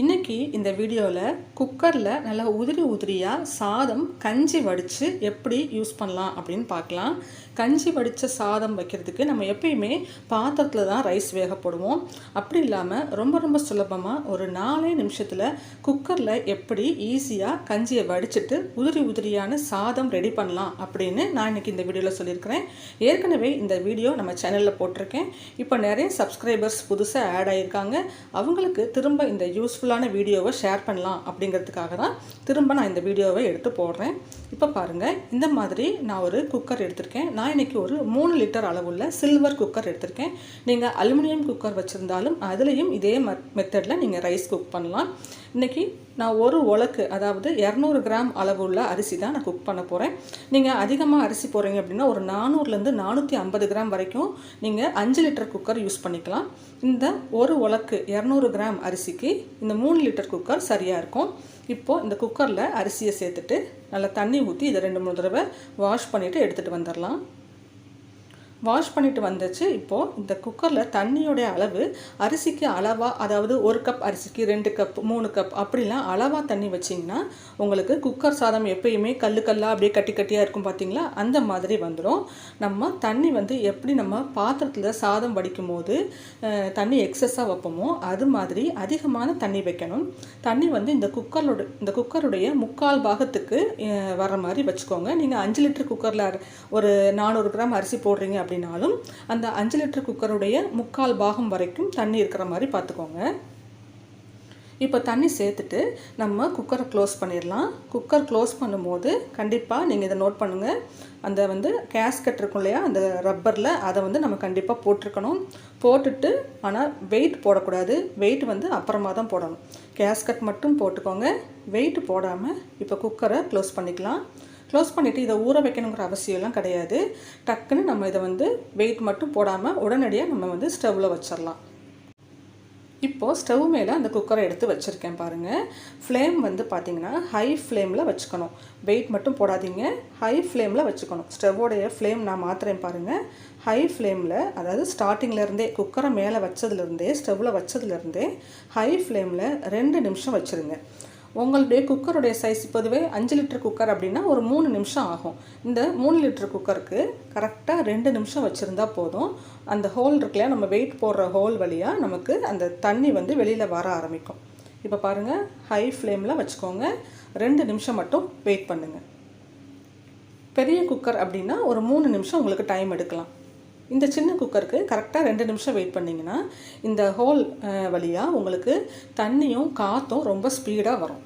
இன்னைக்கு இந்த வீடியோவில் குக்கரில் நல்லா உதிரி உதிரியாக சாதம் கஞ்சி வடித்து எப்படி யூஸ் பண்ணலாம் அப்படின்னு பார்க்கலாம். கஞ்சி வடித்த சாதம் வைக்கிறதுக்கு நம்ம எப்பயுமே பாத்திரத்தில் தான் ரைஸ் வேக போடுவோம் அப்படி இல்லாமல் ரொம்ப ரொம்ப சுலபமாக ஒரு நாலே நிமிஷத்தில் குக்கரில் எப்படி ஈஸியாக கஞ்சியை வடிச்சிட்டு உதிரி உதிரியான சாதம் ரெடி பண்ணலாம் அப்படின்னு நான் இன்னைக்கு இந்த வீடியோவில் சொல்லியிருக்கிறேன். ஏற்கனவே இந்த வீடியோ நம்ம சேனலில் போட்டிருக்கேன். இப்போ நிறைய சப்ஸ்கிரைபர்ஸ் புதுசாக ஆட் ஆகியிருக்காங்க அவங்களுக்கு திரும்ப இந்த யூஸ்ஃபுல்லான வீடியோவை ஷேர் பண்ணலாம் அப்படிங்கிறதுக்காக தான் திரும்ப நான் இந்த வீடியோவை எடுத்து போடுறேன். இப்போ பாருங்கள் இந்த மாதிரி நான் ஒரு குக்கர் எடுத்திருக்கேன். நான் இன்னைக்கு ஒரு மூணு லிட்டர் அளவுள்ள சில்வர் குக்கர் எடுத்திருக்கேன். நீங்கள் அலுமினியம் குக்கர் வச்சுருந்தாலும் அதுலேயும் இதே மெத்தடில் நீங்கள் ரைஸ் குக் பண்ணலாம். இன்றைக்கி நான் ஒரு உலக்கு அதாவது இரநூறு கிராம் அளவுள்ள அரிசி தான் நான் குக் பண்ண போகிறேன் நீங்கள் அதிகமாக அரிசி போடுறீங்க அப்படின்னா ஒரு நானூறுலேருந்து நானூற்றி ஐம்பது கிராம் வரைக்கும் நீங்கள் அஞ்சு லிட்டர் குக்கர் யூஸ் பண்ணிக்கலாம். இந்த ஒரு உலக்கு இரநூறு கிராம் அரிசிக்கு இந்த மூணு லிட்டர் குக்கர் சரியாக இருக்கும். இப்போது இந்த குக்கரில் அரிசியை சேர்த்துட்டு நல்லா தண்ணி ஊற்றி இதை ரெண்டு மூணு தடவை வாஷ் பண்ணிவிட்டு எடுத்துகிட்டு வந்துடலாம். வாஷ் பண்ணிட்டு வந்துச்சு. இப்போது இந்த குக்கரில் தண்ணியோடைய அளவு அரிசிக்கு அளவாக அதாவது ஒரு கப் அரிசிக்கு ரெண்டு கப் மூணு கப் அப்படிலாம் அளவாக தண்ணி வச்சிங்கன்னா உங்களுக்கு குக்கர் சாதம் எப்பயுமே கல்லு கல்லாக அப்படியே கட்டி கட்டியாக இருக்கும் பார்த்தீங்களா அந்த மாதிரி வந்துடும் நம்ம தண்ணி வந்து எப்படி நம்ம பாத்திரத்தில் சாதம் வடிக்கும் போது தண்ணி எக்ஸஸாக வைப்போமோ அது மாதிரி அதிகமான தண்ணி வைக்கணும். தண்ணி வந்து இந்த குக்கரோட இந்த குக்கருடைய முக்கால் பாகத்துக்கு வர மாதிரி வச்சுக்கோங்க. நீங்கள் அஞ்சு லிட்டர் குக்கரில் ஒரு நானூறு கிராம் அரிசி போடுறீங்க அப்படின்னாலும் அந்த அஞ்சு லிட்டர் குக்கருடைய முக்கால் பாகம் வரைக்கும் தண்ணி இருக்கிற மாதிரி பார்த்துக்கோங்க. இப்போ தண்ணி சேர்த்துட்டு நம்ம குக்கரை க்ளோஸ் பண்ணிடலாம். குக்கர் க்ளோஸ் பண்ணும்போது கண்டிப்பாக நீங்கள் இதை நோட் பண்ணுங்கள் அந்த வந்து கேஸ்கட் இருக்கும் இல்லையா? அந்த ரப்பரில் அதை வந்து நம்ம கண்டிப்பாக போட்டிருக்கணும். போட்டுட்டு ஆனால் வெயிட் போடக்கூடாது. வெயிட் வந்து அப்புறமா தான் போடணும். கேஸ்கட் மட்டும் போட்டுக்கோங்க. வெயிட் போடாமல் இப்போ குக்கரை க்ளோஸ் பண்ணிக்கலாம். க்ளோஸ் பண்ணிவிட்டு இதை ஊற வைக்கணுங்கிற அவசியம்லாம் கிடையாது. டக்குன்னு நம்ம இதை வந்து வெயிட் மட்டும் போடாமல் உடனடியாக நம்ம வந்து ஸ்டவ்வில் வச்சிடலாம் இப்போது ஸ்டவ் மேலே அந்த குக்கரை எடுத்து வச்சுருக்கேன் பாருங்கள் ஃப்ளேம் வந்து பார்த்தீங்கன்னா ஹை ஃப்ளேமில் வச்சுக்கணும். வெயிட் மட்டும் போடாதீங்க. ஹை ஃப்ளேமில் வச்சுக்கணும். ஸ்டவ்வோடைய ஃப்ளேம் நான் மாத்திரேன் பாருங்கள் ஹை ஃப்ளேமில் அதாவது ஸ்டார்டிங்லேருந்தே குக்கரை மேலே வச்சதுலேருந்தே ஸ்டவ்வில் வச்சதுலேருந்தே ஹை ஃப்ளேமில் ரெண்டு நிமிஷம் வச்சுருங்க. உங்களுடைய குக்கருடைய சைஸ் பொதுவே அஞ்சு லிட்டர் குக்கர் அப்படின்னா ஒரு மூணு நிமிஷம் ஆகும். இந்த மூணு லிட்டர் குக்கருக்கு கரெக்டாக ரெண்டு நிமிஷம் வச்சுருந்தா போதும். அந்த ஹோல் இருக்குல்லையா நம்ம வெயிட் போடுற ஹோல் வழியாக நமக்கு அந்த தண்ணி வந்து வெளியில் வர ஆரம்பிக்கும். இப்போ பாருங்கள் ஹை ஃப்ளேமில் வச்சுக்கோங்க. ரெண்டு நிமிஷம் மட்டும் வெயிட் பண்ணுங்கள் பெரிய குக்கர் அப்படின்னா ஒரு மூணு நிமிஷம் உங்களுக்கு டைம் எடுக்கலாம். இந்த சின்ன குக்கருக்கு கரெக்டாக ரெண்டு நிமிஷம் வெயிட் பண்ணிங்கன்னா இந்த ஹோல் வழியாக உங்களுக்கு தண்ணியும் காற்றும் ரொம்ப ஸ்பீடாக வரும்.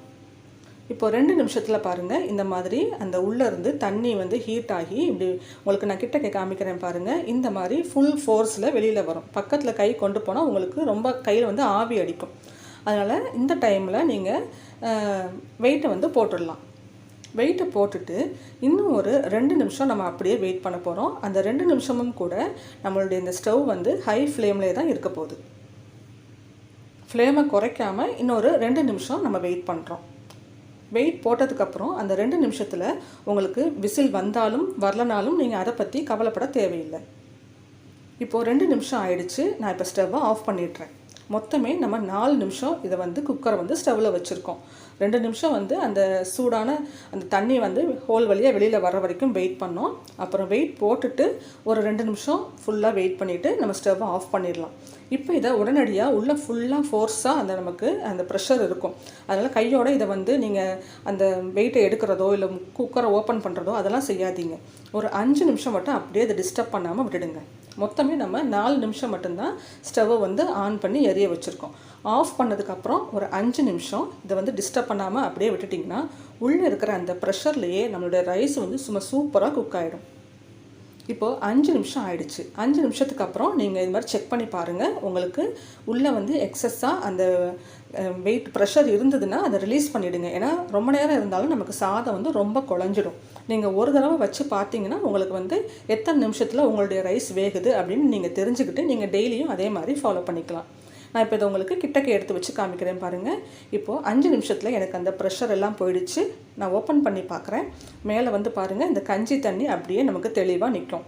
இப்போ ரெண்டு நிமிஷத்தில் பாருங்கள் இந்த மாதிரி அந்த உள்ளே இருந்து தண்ணி வந்து ஹீட் ஆகி இப்படி உங்களுக்கு நான் கிட்டக்க காமிக்கிறேன் பாருங்கள் இந்த மாதிரி ஃபுல் ஃபோர்ஸில் வெளியில் வரும். பக்கத்தில் கை கொண்டு போனால் உங்களுக்கு ரொம்ப கையில் வந்து ஆவி அடிக்கும். அதனால் இந்த டைமில் நீங்கள் வெயிட்டை வந்து போட்டுடலாம். வெயிட்டை போட்டுட்டு இன்னும் ஒரு ரெண்டு நிமிஷம் நம்ம அப்படியே வெயிட் பண்ண போகிறோம் அந்த ரெண்டு நிமிஷமும் கூட நம்மளுடைய இந்த ஸ்டவ் வந்து ஹை ஃப்ளேம்லேயே தான் இருக்க போகுது. ஃப்ளேமை குறைக்காமல் இன்னொரு ரெண்டு நிமிஷம் நம்ம வெயிட் பண்ணுறோம் வெயிட் போட்டதுக்கப்புறம் அந்த ரெண்டு நிமிஷத்தில் உங்களுக்கு விசில் வந்தாலும் வரலனாலும் நீங்கள் அதை பற்றி கவலைப்பட தேவையில்லை. இப்போது ரெண்டு நிமிஷம் ஆயிடுச்சு. நான் இப்போ ஸ்டவ்வை ஆஃப் பண்ணிடுறேன். மொத்தமே நம்ம நாலு நிமிஷம் இதை வந்து குக்கரை வந்து ஸ்டவ்வில் வச்சுருக்கோம். ரெண்டு நிமிஷம் வந்து அந்த சூடான அந்த தண்ணி வந்து ஹோல் வழியாக வெளியில் வர வரைக்கும் வெயிட் பண்ணோம். அப்புறம் வெயிட் போட்டுட்டு ஒரு ரெண்டு நிமிஷம் ஃபுல்லாக வெயிட் பண்ணிவிட்டு நம்ம ஸ்டவ்வை ஆஃப் பண்ணிடலாம். இப்போ இதை உடனடியாக உள்ள ஃபுல்லாக ஃபோர்ஸாக அந்த நமக்கு அந்த ப்ரெஷர் இருக்கும். அதனால் கையோட இதை வந்து நீங்கள் அந்த வெயிட்டை எடுக்கிறதோ இல்லை குக்கரை ஓப்பன் பண்ணுறதோ அதெல்லாம் செய்யாதீங்க. ஒரு அஞ்சு நிமிஷம் மட்டும் அப்படியே அதை டிஸ்டர்ப் பண்ணாமல் விட்டுடுங்க. மொத்தமே நம்ம நாலு நிமிஷம் மட்டும்தான் ஸ்டவ்வை வந்து ஆன் பண்ணி எரிய வச்சுருக்கோம். ஆஃப் பண்ணதுக்கப்புறம் ஒரு அஞ்சு நிமிஷம் இதை வந்து டிஸ்டர்ப் பண்ணாமல் அப்படியே விட்டுட்டிங்கன்னா உள்ளே இருக்கிற அந்த ப்ரெஷர்லேயே நம்மளுடைய ரைஸ் வந்து சும்மா சூப்பராக குக் ஆகிடும் இப்போது அஞ்சு நிமிஷம் ஆயிடுச்சு. அஞ்சு நிமிஷத்துக்கு அப்புறம் நீங்கள் இது மாதிரி செக் பண்ணி பாருங்கள் உங்களுக்கு உள்ளே வந்து எக்ஸஸாக அந்த வெயிட் ப்ரெஷர் இருந்ததுன்னா அதை ரிலீஸ் பண்ணிவிடுங்க ஏன்னா ரொம்ப நேரம் இருந்தாலும் நமக்கு சாதம் வந்து ரொம்ப குழஞ்சிடும். நீங்கள் ஒரு தடவை வச்சு பார்த்தீங்கன்னா உங்களுக்கு வந்து எத்தனை நிமிஷத்தில் உங்களுடைய ரைஸ் வேகுது அப்படின்னு நீங்கள் தெரிஞ்சுக்கிட்டு நீங்கள் டெய்லியும் அதே மாதிரி ஃபாலோ பண்ணிக்கலாம். நான் இப்போ இதை உங்களுக்கு கிட்டக்க எடுத்து வச்சு காமிக்கிறேன் பாருங்கள் இப்போது அஞ்சு நிமிஷத்தில் எனக்கு அந்த ப்ரெஷர் எல்லாம் போயிடுச்சு. நான் ஓப்பன் பண்ணி பார்க்குறேன் மேலே வந்து பாருங்கள் இந்த கஞ்சி தண்ணி அப்படியே நமக்கு தெளிவாக நிற்கும்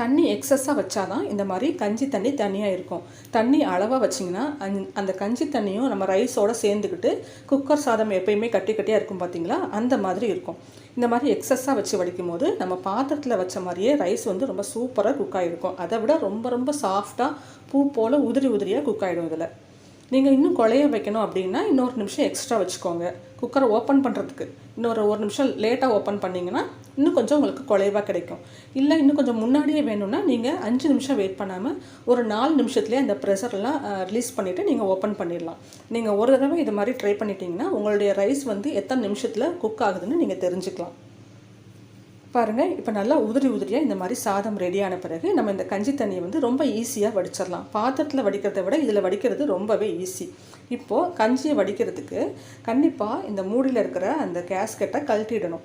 தண்ணி எக்ஸஸாக வச்சாதான் இந்த மாதிரி கஞ்சி தண்ணி தனியாக இருக்கும். தண்ணி அளவாக வச்சிங்கன்னா அந்த கஞ்சி தண்ணியும் நம்ம ரைஸோடு சேர்ந்துக்கிட்டு குக்கர் சாதம் எப்பயுமே கட்டி கட்டியாக இருக்கும் பார்த்தீங்களா அந்த மாதிரி இருக்கும். இந்த மாதிரி எக்ஸஸாக வச்சு வடிக்கும் போது நம்ம பாத்திரத்தில் வச்ச மாதிரியே ரைஸ் வந்து ரொம்ப சூப்பராக குக் ஆகிருக்கும் அதை விட ரொம்ப ரொம்ப சாஃப்டாக பூ போல் உதிரி உதிரியாக குக் ஆகிடும் இதில். நீங்கள் இன்னும் குழைய வைக்கணும் அப்படின்னா இன்னொரு நிமிஷம் எக்ஸ்ட்ரா வச்சுக்கோங்க. குக்கரை ஓப்பன் பண்ணுறதுக்கு இன்னொரு ஒரு நிமிஷம் லேட்டாக ஓப்பன் பண்ணிங்கன்னா இன்னும் கொஞ்சம் உங்களுக்கு குழைவாக கிடைக்கும். இல்லை இன்னும் கொஞ்சம் முன்னாடியே வேணும்னா நீங்கள் அஞ்சு நிமிஷம் வெயிட் பண்ணாமல் ஒரு நாலு நிமிஷத்துலேயே அந்த ப்ரெஷர்லாம் ரிலீஸ் பண்ணிவிட்டு நீங்கள் ஓப்பன் பண்ணிடலாம். நீங்கள் ஒரு தடவை இது மாதிரி ட்ரை பண்ணிட்டீங்கன்னா உங்களுடைய ரைஸ் வந்து எத்தனை நிமிஷத்தில் குக் ஆகுதுன்னு நீங்கள் தெரிஞ்சுக்கலாம். பாருங்கள் இப்போ நல்லா உதிரி உதிரியாக இந்த மாதிரி சாதம் ரெடியான பிறகு நம்ம இந்த கஞ்சி தண்ணியை வந்து ரொம்ப ஈஸியாக வடிச்சிடலாம். பாத்திரத்தில் வடிக்கிறத விட இதில் வடிக்கிறது ரொம்பவே ஈஸி இப்போது கஞ்சியை வடிக்கிறதுக்கு கண்டிப்பாக இந்த மூடியில் இருக்கிற அந்த கேஸ்கெட்டை கழட்டிடணும்.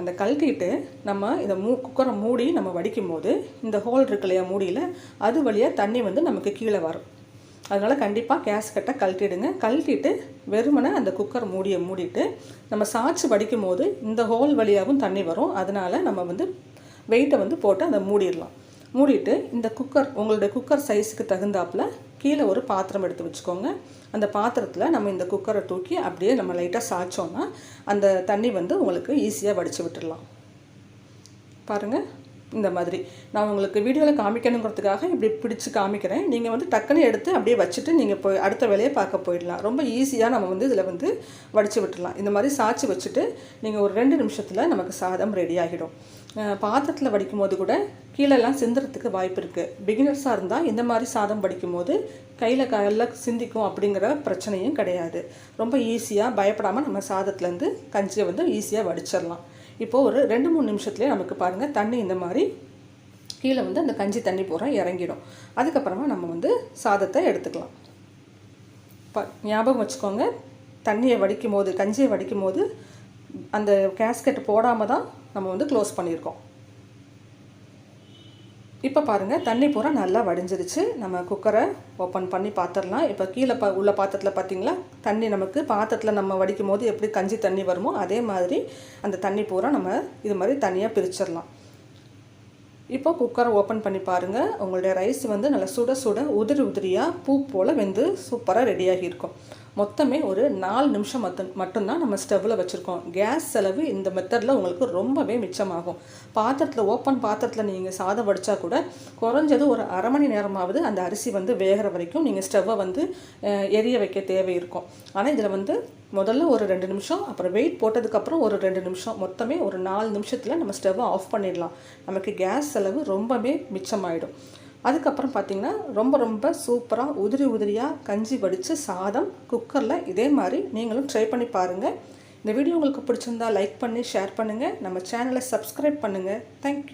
அந்த கழட்டிட்டு நம்ம இதை மூ குக்கரை மூடி நம்ம வடிக்கும் போது இந்த ஹோல் இருக்கு இல்லையா மூடியில் அது வழியாக தண்ணி வந்து நமக்கு கீழே வரும். அதனால் கண்டிப்பாக கேஸ் கட்டை கழட்டிடுங்க. கழட்டிட்டு வெறுமனை அந்த குக்கர் மூடியை மூடிட்டு நம்ம சாய்ச்சி வடிக்கும் போது இந்த ஹோல் வழியாகவும் தண்ணி வரும். அதனால் நம்ம வந்து வெயிட்டை வந்து போட்டு அதை மூடிடலாம். மூடிட்டு இந்த குக்கர் உங்களுடைய குக்கர் சைஸுக்கு தகுந்தாப்பில் கீழே ஒரு பாத்திரம் எடுத்து வச்சுக்கோங்க. அந்த பாத்திரத்தில் நம்ம இந்த குக்கரை தூக்கி அப்படியே நம்ம லைட்டாக சாய்ச்சோன்னா அந்த தண்ணி வந்து உங்களுக்கு ஈஸியாக வடித்து விட்டுடலாம். பாருங்கள் இந்த மாதிரி. நான் உங்களுக்கு வீடியோவில் காமிக்கணுங்கிறதுக்காக இப்படி பிடிச்சி காமிக்கிறேன். நீங்கள் வந்து டக்குன்னு எடுத்து அப்படியே வச்சுட்டு நீங்கள் போய் அடுத்த வேலையை பார்க்க போயிடலாம். ரொம்ப ஈஸியாக நம்ம வந்து இதில் வந்து வடித்து விட்டுடலாம். இந்த மாதிரி சாய்ச்சி வச்சுட்டு நீங்கள் ஒரு ரெண்டு நிமிஷத்தில் நமக்கு சாதம் ரெடி ஆகிடும். பாத்திரத்தில் வடிக்கும் போது கூட கீழெல்லாம் சிந்துறதுக்கு வாய்ப்பு இருக்குது பிகினர்ஸாக இருந்தால் இந்த மாதிரி சாதம் வடிக்கும் போது கையில் கையில் சிந்திக்கும் அப்படிங்கிற பிரச்சனையும் கிடையாது. ரொம்ப ஈஸியாக பயப்படாமல் நம்ம சாதத்துலேருந்து கஞ்சியை வந்து ஈஸியாக வடிச்சிடலாம். இப்போது ஒரு ரெண்டு மூணு நிமிஷத்துலேயே நமக்கு பாருங்கள் தண்ணி இந்த மாதிரி கீழே வந்து அந்த கஞ்சி தண்ணி பூரா இறங்கிடும். அதுக்கப்புறமா நம்ம வந்து சாதத்தை எடுத்துக்கலாம். ப ஞாபகம் வச்சுக்கோங்க தண்ணியை வடிக்கும் போது கஞ்சியை வடிக்கும் போது அந்த கேஸ்கெட் போடாமல் தான் நம்ம வந்து க்ளோஸ் பண்ணியிருக்கோம். இப்போ பாருங்கள் தண்ணி பூரா நல்லா வடிஞ்சிருச்சு. நம்ம குக்கரை ஓப்பன் பண்ணி பார்த்துடலாம் இப்போ கீழே ப உள்ள பாத்திரத்தில் பார்த்திங்களா தண்ணி நமக்கு பாத்திரத்தில் நம்ம வடிக்கும் போது எப்படி கஞ்சி தண்ணி வருமோ அதே மாதிரி அந்த தண்ணி பூரா நம்ம இது மாதிரி தனியாக பிரிச்சிடலாம் இப்போ குக்கரை ஓப்பன் பண்ணி பாருங்கள் உங்களுடைய ரைஸ் வந்து நல்லா சுட சுட உதிரி உதிரியாக பூ போல் வெந்து சூப்பராக ரெடியாகி இருக்கும் மொத்தமே ஒரு நாலு நிமிஷம் மட்டும் மட்டும்தான் நம்ம ஸ்டவ்வில் வச்சுருக்கோம். கேஸ் செலவு இந்த மெத்தடில் உங்களுக்கு ரொம்பவே மிச்சமாகும். பாத்திரத்தில் ஓப்பன் பாத்திரத்தில் நீங்கள் சாதம் வடித்தா கூட குறைஞ்சது ஒரு அரை மணி நேரமாவது அந்த அரிசி வந்து வேகிற வரைக்கும் நீங்கள் ஸ்டவ்வை வந்து எரிய வைக்க தேவை இருக்கும். ஆனால் இதில் வந்து முதல்ல ஒரு ரெண்டு நிமிஷம் அப்புறம் வெயிட் போட்டதுக்கப்புறம் ஒரு ரெண்டு நிமிஷம் மொத்தமே ஒரு நாலு நிமிஷத்தில் நம்ம ஸ்டவ்வை ஆஃப் பண்ணிடலாம். நமக்கு கேஸ் செலவு ரொம்பவே மிச்சமாயிடும். அதுக்கப்புறம் பார்த்திங்கன்னா ரொம்ப ரொம்ப சூப்பராக உதிரி உதிரியாக கஞ்சி வடித்து சாதம் குக்கரில் இதே மாதிரி நீங்களும் ட்ரை பண்ணி பாருங்கள் இந்த வீடியோ உங்களுக்கு பிடிச்சிருந்தா லைக் பண்ணி ஷேர் பண்ணுங்கள் நம்ம சேனலை சப்ஸ்கிரைப் பண்ணுங்கள் தேங்க்யூ